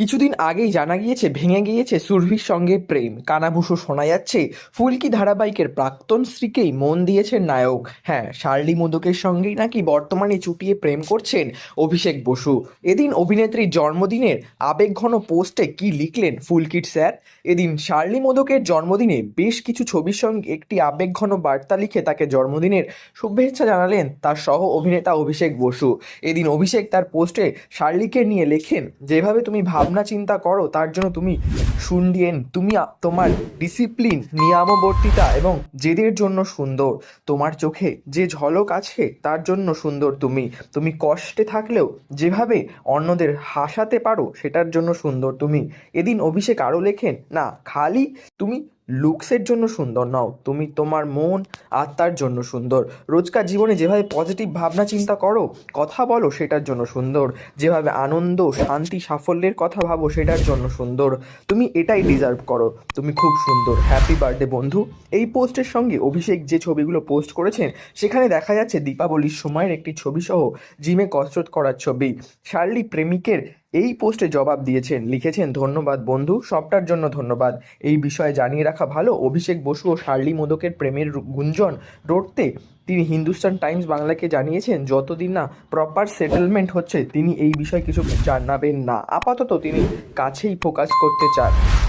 কিছুদিন আগেই জানা গিয়েছে, ভেঙে গিয়েছে সুরভির সঙ্গে প্রেম। কানাভূষো শোনা যাচ্ছে, ফুলকি ধারাবাহিকের প্রাক্তন স্ত্রীকেই মন দিয়েছেন নায়ক। হ্যাঁ শার্লি মোদকের সঙ্গেই নাকি বর্তমানে চুটিয়ে প্রেম করছেন অভিষেক বসু। এদিন অভিনেত্রীর জন্মদিনের আবেগঘন পোস্টে কি লিখলেন ফুলকির স্যার? এদিন শার্লি মোদকের জন্মদিনে বেশ কিছু ছবির সঙ্গে একটি আবেগঘন বার্তা লিখে তাকে জন্মদিনের শুভেচ্ছা জানালেন তার সহ অভিনেতা অভিষেক বসু। এদিন অভিষেক তার পোস্টে শার্লিকে নিয়ে লেখেন, যেভাবে তুমি ভাবনা চিন্তা করো, তার জন্য তুমি সুন্ডিয়েন তুমি তোমার ডিসিপ্লিন, নিয়মবর্তিতা এবং জেদের জন্য সুন্দর। তোমার চোখে যে ঝলক আছে, তার জন্য সুন্দর তুমি। তুমি কষ্টে থাকলেও যেভাবে অন্যদের হাসাতে পারো, সেটার জন্য সুন্দর তুমি। এদিন অভিষেক আরও লেখেন, না, খালি তুমি লুকসের জন্য সুন্দর নও। তুমি তোমার মন, আত্মার জন্য সুন্দর। রোজকার জীবনে যেভাবে পজিটিভ ভাবনা চিন্তা করো, কথা বলো সেটার জন্য সুন্দর। যেভাবে আনন্দ, শান্তি, সাফল্যের কথা ভাবো সেটার জন্য সুন্দর। তুমি এটাই ডিজার্ভ করো। তুমি খুব সুন্দর। হ্যাপি বার্থডে বন্ধু। এই পোস্টের সঙ্গে অভিষেক যে ছবিগুলো পোস্ট করেছেন, সেখানে দেখা যাচ্ছে দীপাবলির সময়ের একটি ছবি সহ জিমে কসরত করার ছবি। শার্লি প্রেমিকের এই পোস্টে জবাব দিয়েছেন, লিখেছেন, ধন্যবাদ বন্ধু, সবটার জন্য ধন্যবাদ। এই বিষয়ে জানিয়ে রাখা ভালো। অভিষেক বসু ও শার্লি মোদকের প্রেমের গুঞ্জন রটতে তিনি হিন্দুস্তান টাইমস বাংলাকে জানিয়েছেন, যতদিন না প্রপার সেটেলমেন্ট হচ্ছে, তিনি এই বিষয়ে কিছু জানাবেন না। আপাতত তিনি কাছেই ফোকাস করতে চান।